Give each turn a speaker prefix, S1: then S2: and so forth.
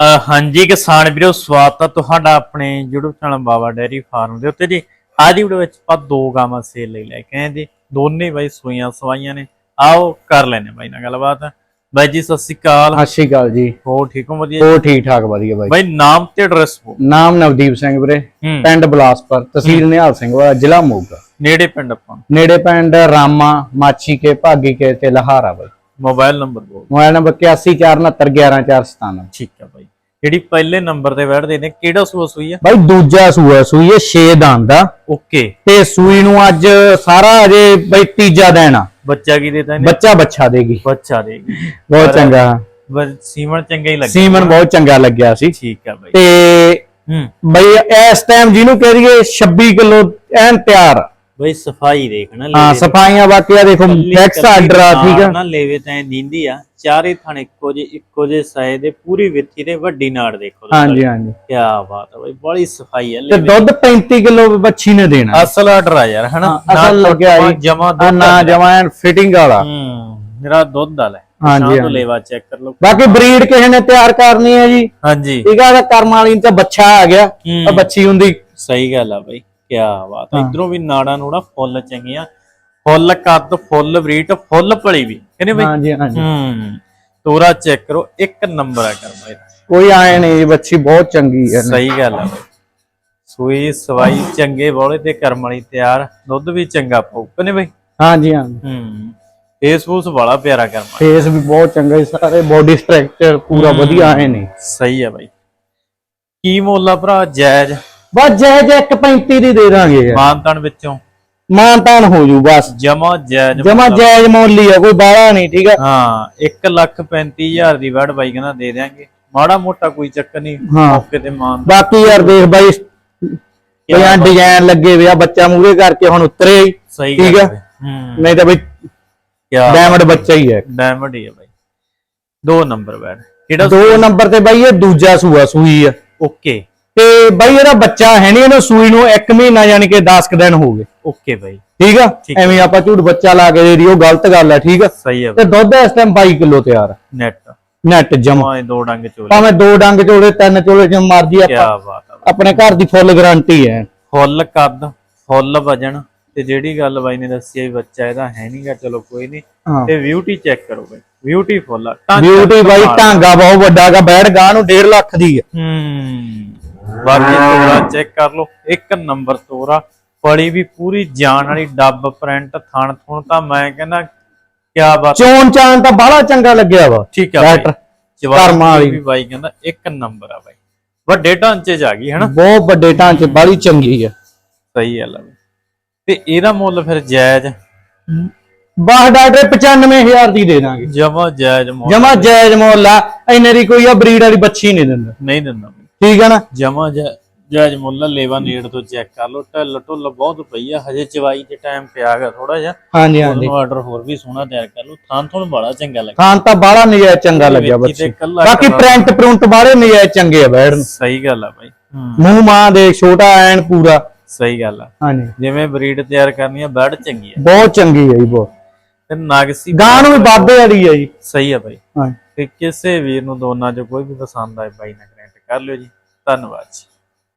S1: ਹਾਂਜੀ ਕਿਸਾਨ ਵੀਰੋ ਸਵਾਗਤ ਹੈ ਤੁਹਾਡਾ ਆਪਣੇ YouTube channel Baba dairy farm ਦੇ ਉੱਤੇ ਜੀ। ਅੱਜ ਦੀ ਵੀਡੀਓ ਵਿੱਚ ਆਪਾਂ ਦੋ ਗਾਵਾਂ ਸੇਲ ਲਈ ਲੈ ਕੇ ਆਏ ਜੀ। ਦੋਨੇ ਬਾਈ ਸੂਈਆਂ ਸਵਾਈਆਂ ਨੇ। ਆਓ ਕਰ ਲੈਨੇ ਬਾਈ ਨਾਲ ਗੱਲਬਾਤ। ਬਾਈ ਜੀ ਸਤਿ ਸ਼੍ਰੀ ਅਕਾਲ।
S2: ਸਤਿ ਸ਼੍ਰੀ ਅਕਾਲ ਜੀ।
S1: ਹੋ ਠੀਕ ਹੋ ਵਧੀਆ?
S2: ਹੋਰ ਠੀਕ ਠਾਕ ਵਧੀਆ ਬਾਈ।
S1: ਬਾਈ ਨਾਮ ਤੇ ਐਡਰੈਸ ਹੋ
S2: ਨਾਮ ਨਵਦੀਪ ਸਿੰਘ ਵੀਰੇ।
S1: ਹੂੰ।
S2: ਪਿੰਡ ਬਲਾਸਪੁਰ ਤਹਿਸੀਲ ਨਿਹਾਲ ਸਿੰਘ ਵਾਲਾ ਜ਼ਿਲ੍ਹਾ ਮੋਗਾ।
S1: ਨੇੜੇ ਪਿੰਡ ਆਪਾਂ
S2: ਨੇੜੇ ਪਿੰਡ ਰਾਮਾ ਮਾਛੀ ਕੇ ਭਾਗੀ ਕੇ ਤੇ ਲਹਾਰਾ ਬਾਈ।
S1: ਮੋਬਾਈਲ ਨੰਬਰ ਬੋਲ
S2: ਮੋਬਾਈਲ ਨੰਬਰ 8149111497
S1: ਠੀਕ ਹੈ ਬਾਈ। ਜਿਹੜੀ ਪਹਿਲੇ ਨੰਬਰ ਤੇ ਬੈਠਦੇ ਨੇ ਕਿਹੜਾ ਸੂਆ ਸੂਈ ਆ?
S2: ਬਾਈ ਦੂਜਾ ਸੂਆ ਸੂਈ ਹੈ 6 ਦੰਦ ਦਾ।
S1: ਓਕੇ।
S2: ਤੇ ਸੂਈ ਨੂੰ ਅੱਜ ਸਾਰਾ ਅਜੇ ਬਾਈ ਤੀਜਾ ਆ।
S1: ਬੱਚਾ ਕੀ ਦੇਤਾ ਇਹਨੇ?
S2: ਬੱਚਾ ਬੱਚਾ ਦੇਗੀ
S1: ਬੱਚਾ ਦੇਗੀ
S2: ਬਹੁਤ ਚੰਗਾ।
S1: ਬਸ ਸੀਮਨ ਚੰਗਾ ਹੀ ਲੱਗਿਆ।
S2: ਸੀਮਨ ਬਹੁਤ ਚੰਗਾ ਲੱਗਿਆ ਸੀ।
S1: ਠੀਕ ਆ ਬਾਈ।
S2: ਤੇ
S1: ਹੂੰ।
S2: ਬਈ ਇਸ ਟਾਈਮ ਜਿਹਨੂੰ ਕਹਿ ਦਈਏ 26 ਕਿਲੋ ਐਨ ਤਿਆਰ।
S1: ਬਈ ਸਫ਼ਾਈ ਦੇਖਣਾ
S2: ਹਾਂ ਸਫਾਈਆਂ ਬਾਕੀ ਆ ਦੇਖੋ ਨੈਕਸਟ ਆਰਡਰ ਆ ਠੀਕ ਆ।
S1: ਨਾ ਲੈਵੇ ਤਾਂ ਦਿੰਦੀ ਆ ਚਾਰੇ ਥਾਣੇ ਇੱਕੋ ਜੇ ਇੱਕੋ ਜੇ ਸਾਏ ਦੇ ਪੂਰੀ ਵਿੱਥੀ ਤੇ ਵੱਡੀ ਨਾੜ ਦੇਖੋ
S2: ਹਾਂਜੀ ਹਾਂਜੀ।
S1: ਕੀ ਬਾਤ ਆ ਬਈ ਬੜੀ ਸਫ਼ਾਈ ਆ
S2: ਤੇ ਦੁੱਧ 35 ਕਿਲੋ ਬੱਚੀ ਨੇ ਦੇਣਾ।
S1: ਅਸਲ ਆਰਡਰ ਆ ਯਾਰ ਹਨਾ?
S2: ਅਸਲ ਲੱਗਿਆ।
S1: ਜਮਾ
S2: ਆ ਨਾ ਜਵਾਨ ਫਿਟਿੰਗ ਵਾਲਾ।
S1: ਹੂੰ ਮੇਰਾ ਦੁੱਧ ਵਾਲਾ
S2: ਹਾਂਜੀ,
S1: ਹਾਂਜੀ ਤੋਂ। ਲੈਵਾ ਚੈੱਕ ਕਰ ਲਓ।
S2: ਬਾਕੀ ਬਰੀਡ ਕਿਸੇ ਨੇ ਤਿਆਰ ਕਰਨੀ ਹੈ ਜੀ।
S1: ਹਾਂਜੀ।
S2: ਠੀਕ ਆ ਕਰਮ ਵਾਲੀ ਤਾਂ ਬੱਚਾ ਆ ਗਿਆ
S1: ਹੂੰ।
S2: ਤਾਂ ਬੱਚੀ ਹੁੰਦੀ।
S1: ਸਹੀ ਗੱਲ ਆ ਬਈ। ਕੀ ਬਾਤ ਇਧਰੋਂ ਵੀ ਨਾੜਾਂ ਨੂੜਾ ਫੁੱਲ ਚੰਗੀਆਂ। ਫੁੱਲ ਕੱਦ ਫੁੱਲ ਬਰੀਟ ਫੁੱਲ ਭਲੀ ਵੀ। ਕਹਿੰਦੇ ਬਈ
S2: ਹਾਂਜੀ ਹਾਂਜੀ।
S1: ਹੂੰ ਤੋਰਾ ਚੈੱਕ ਕਰੋ ਇੱਕ ਨੰਬਰ ਆ ਕਰਮਾ ਇਹਦਾ।
S2: ਕੋਈ ਆਏ ਨਹੀਂ ਜੀ ਬੱਚੀ ਬਹੁਤ ਚੰਗੀ ਹੈ।
S1: ਸਹੀ ਗੱਲ ਬਈ। ਸੂਈ ਸਵਾਈ ਚੰਗੇ ਬੋਲੇ ਤੇ ਕਰਮ ਵਾਲੀ ਤਿਆਰ ਦੁੱਧ ਵੀ ਚੰਗਾ ਪਾਉ ਕਨੇ ਬਈ
S2: ਹਾਂਜੀ ਹਾਂਜੀ।
S1: ਹੂੰ ਫੇਸਬੁੱਕ ਵਾਲਾ ਪਿਆਰਾ ਕਰਮਾ
S2: ਫੇਸ ਵੀ ਬਹੁਤ ਚੰਗਾ ਜੀ ਸਾਰੇ ਬੋਡੀ ਸਟਰਕਚਰ ਪੂਰਾ ਵਧੀਆ ਆਏ ਨੇ।
S1: ਸਹੀ ਆ ਬਈ। ਕੀ ਮੁੱਲ ਭਰਾ ਜਾਇਜ਼
S2: ਬਸ ਜੈ ਜੈ 135 ਦੀ ਦੇ ਦਾਂਗੇ ਯਾਰ।
S1: ਮਾਨਤਨ ਵਿੱਚੋਂ।
S2: ਮਾਨ ਤਾਨ ਹੋ ਜੂ ਬਸ।
S1: ਜਮਾ ਜਾਇਜ਼
S2: ਜਮਾ ਜਾਇਜ਼ ਮੁੱਲ ਹੀ ਆ ਕੋਈ ਬਾਹਲਾ ਨਹੀਂ ਠੀਕ ਆ?
S1: ਹਾਂ 1 ਲੱਖ 35000 ਦੀ ਵੜ ਬਾਈ ਕਹਿੰਦਾ ਦੇ ਦਿਆਂਗੇ। ਮਾੜਾ ਮੋਟਾ ਕੋਈ ਚੱਕਰ ਨਹੀਂ
S2: ਹਾਂ।
S1: ਮੌਕੇ ਤੇ ਮਾਨ
S2: ਬਾਕੀ ਯਾਰ ਦੇਖ ਬਾਈ ਬਿਆਂ ਡਿਜ਼ਾਈਨ ਲੱਗੇ ਵੇ ਆ ਬੱਚਾ ਮੂਰੇ ਕਰਕੇ ਹੁਣ ਉਤਰੇ ਹੀ
S1: ਸਹੀ
S2: ਠੀਕ
S1: ਗੱਲ
S2: ਆ।
S1: ਹੈ। ਹੂੰ।
S2: ਨਹੀਂ ਤਾਂ ਬਈ
S1: ਕਿਆ
S2: ਡਾਇਮੰਡ ਬੱਚਾ ਹੀ ਹੈ
S1: ਡਾਇਮੰਡ ਹੀ ਹੈ ਬਾਈ। ਦੋ ਨੰਬਰ ਬੈਡ ਕਿਹੜਾ
S2: ਦੋ ਨੰਬਰ ਤੇ ਬਾਈ ਇਹ ਦੂਜਾ ਸੂਆ ਸੂਈ ਆ।
S1: ਓਕੇ।
S2: ਤੇ ਬਾਈ ਇਹਦਾ ਬੱਚਾ ਹੈ ਨਹੀਂ ਇਹਨੂੰ ਸੂਈ ਨੂੰ 1 ਮਹੀਨਾ ਯਾਨੀ ਕਿ 10 ਕੁ ਦਿਨ ਹੋ ਗਏ।
S1: ਓਕੇ ਬਾਈ।
S2: ਠੀਕ ਆ? ਐਵੇਂ ਆਪਾਂ ਝੂਠ ਬੱਚਾ ਲਾ ਕੇ ਦੇ ਉਹ ਗਲਤ ਗੱਲ ਆ ਠੀਕ ਆ?
S1: ਸਹੀ ਹੈ
S2: ਤੇ ਦੁੱਧ ਇਸ ਟਾਈਮ 22 ਕਿਲੋ ਤਿਆਰ ਆ।
S1: ਨੈਟ
S2: ਨੈਟ ਜਮਾ।
S1: ਮਾਏ ਦੋ ਡੰਗ ਚੋਲੇ।
S2: ਭਾਵੇਂ ਦੋ ਡੰਗ ਚੋਲੇ ਤਿੰਨ ਚੋਲੇ ਜਿਵੇਂ ਮਰਜ਼ੀ ਆਪਾਂ
S1: ਬਾਤ ਆ
S2: ਆਪਣੇ ਘਰ ਦੀ ਫੁੱਲ ਗਾਰੰਟੀ ਹੈ।
S1: ਫੁੱਲ ਕੱਦ ਫੁੱਲ ਵਜਨ ਤੇ ਜਿਹੜੀ ਗੱਲ ਬਾਈ ਨੇ ਦੱਸੀ ਆ ਵੀ ਬੱਚਾ ਇਹਦਾ ਹੈ ਨਹੀਂਗਾ ਚਲੋ ਕੋਈ ਨਹੀਂ ਤੇ ਬਿਊਟੀ ਚੈੱਕ ਕਰੋ ਬਾਈ। ਬਿਊਟੀਫੁੱਲ ਆ।
S2: ਬਿਊਟੀ ਬਾਈ। ਢਾਂਗਾ ਬਹੁਤ ਵੱਡਾ ਗਾ ਬੈੜ ਗਾਂ ਨੂੰ 1.5 ਲੱਖ ਦੀ ਹੈ
S1: ਹੂੰ। ਬਾਕੀ ਤੋਰਾ ਚੈੱਕ ਕਰ ਲਓ ਇੱਕ ਨੰਬਰ ਤੋਰਾ ਪੜੀ ਵੀ ਪੂਰੀ ਜਾਨ ਵਾਲੀ ਡੱਬ ਪ੍ਰਿੰਟ ਥਣ ਥੁਣ ਤਾਂ ਮੈਂ ਕਹਿੰਦਾ ਕਿਆ ਬਾਤ।
S2: ਚੋਣ ਚਾਣ ਤਾਂ ਬਾਹਲਾ ਚੰਗਾ ਲੱਗਿਆ ਵਾ।
S1: ਠੀਕ ਆ ਜਵਾਬ
S2: ਕਰਮਾਂ ਵਾਲੀ।
S1: ਵੀ ਬਾਈ ਕਹਿੰਦਾ ਇੱਕ ਨੰਬਰ ਆ ਬਾਈ। ਵੱਡੇ ਢਾਂਚੇ 'ਚ ਆ ਗਈ ਹਨਾ?
S2: ਬਹੁਤ ਵੱਡੇ ਢਾਂਚੇ ਬਾਹਲੀ ਚੰਗੀ ਹੈ
S1: ਸਹੀ ਗੱਲ ਆ ਬਾਈ। ਤੇ ਇਹਦਾ ਮੁੱਲ ਫਿਰ ਜਾਇਜ਼?
S2: ਬਾਹ ਡਾਕਟਰ 95000 ਦੀ ਦੇ ਦਾਂਗੇ।
S1: ਜਮਾ ਜਾਇਜ਼ ਮੁੱਲ
S2: ਜਮਾ ਜਾਇਜ਼ ਮੁੱਲ ਆ ਇੰਨੇ ਦੀ ਕੋਈ ਆ ਬਰੀਡ ਵਾਲੀ ਬੱਚੀ ਨਹੀਂ ਦਿੰਦਾ।
S1: ਨਹੀਂ ਦਿੰਦਾ
S2: ਠੀਕ ਹੈ ਨਾ?
S1: ਜਮਾ ਜਾਇਜ਼ ਮੁੱਲ ਆ, ਲੇਵਾ ਨੇੜ ਤੋਂ ਚੈੱਕ ਕਰ ਲਓ। ਢਿੱਲ ਢੁੱਲ ਬਹੁਤ ਪਈ ਆ ਹਜੇ ਚਵਾਈ 'ਚ ਟਾਈਮ ਪਿਆ ਗਾ ਥੋੜਾ ਜਿਹਾ।
S2: ਹਾਂਜੀ ਹਾਂਜੀ।
S1: ਆਰਡਰ ਹੋਰ ਵੀ ਸੋਹਣਾ ਤਿਆਰ ਕਰ ਲਓ। ਥਾਂ ਤੁਹਾਨੂੰ ਬੜਾ ਚੰਗਾ ਲੱਗਾ
S2: ਖਾਨ ਤਾਂ ਬਾਹਲਾ ਨਜਾਇਜ਼ ਚੰਗਾ ਲੱਗਿਆ
S1: ਤੇ
S2: ਬੱਚੀ ਬਾਕੀ ਪ੍ਰਿੰਟ ਪ੍ਰਿੰਟ ਬਾਹਲੇ ਨਜਾਇਜ਼ ਚੰਗੇ ਆ ਨੂੰ।
S1: ਸਹੀ ਗੱਲ ਆ ਬਾਈ।
S2: ਮੂੰਹ ਮਾਂ ਦੇ ਛੋਟਾ ਐਨ ਪੂਰਾ।
S1: ਸਹੀ ਗੱਲ ਆ।
S2: ਹਾਂਜੀ।
S1: ਜਿਵੇਂ ਬਰੀਡ ਤਿਆਰ ਕਰਨੀ ਆ ਬੈਡ ਚੰਗੀ ਆ।
S2: ਬਹੁਤ ਚੰਗੀ ਹੈ ਜੀ ਬਹੁਤ।
S1: ਤੇ ਨਾਗਸੀ
S2: ਗਾਂ ਨੂੰ ਵੀ ਵਾਧੇ ਵਾਲੀ ਹੈ ਜੀ।
S1: ਸਹੀ ਆ ਬਾਈ।
S2: ਹਾਂ
S1: ਤੇ ਕਿਸੇ ਵੀਰ ਨੂੰ ਦੋਨਾਂ ਚੋਂ ਕੋਈ ਵੀ ਪਸੰਦ ਆਏ ਬਾਈ ਕਨੈਕਟ ਕਰ ਲਿਓ ਜੀ। ਧੰਨਵਾਦ ਜੀ।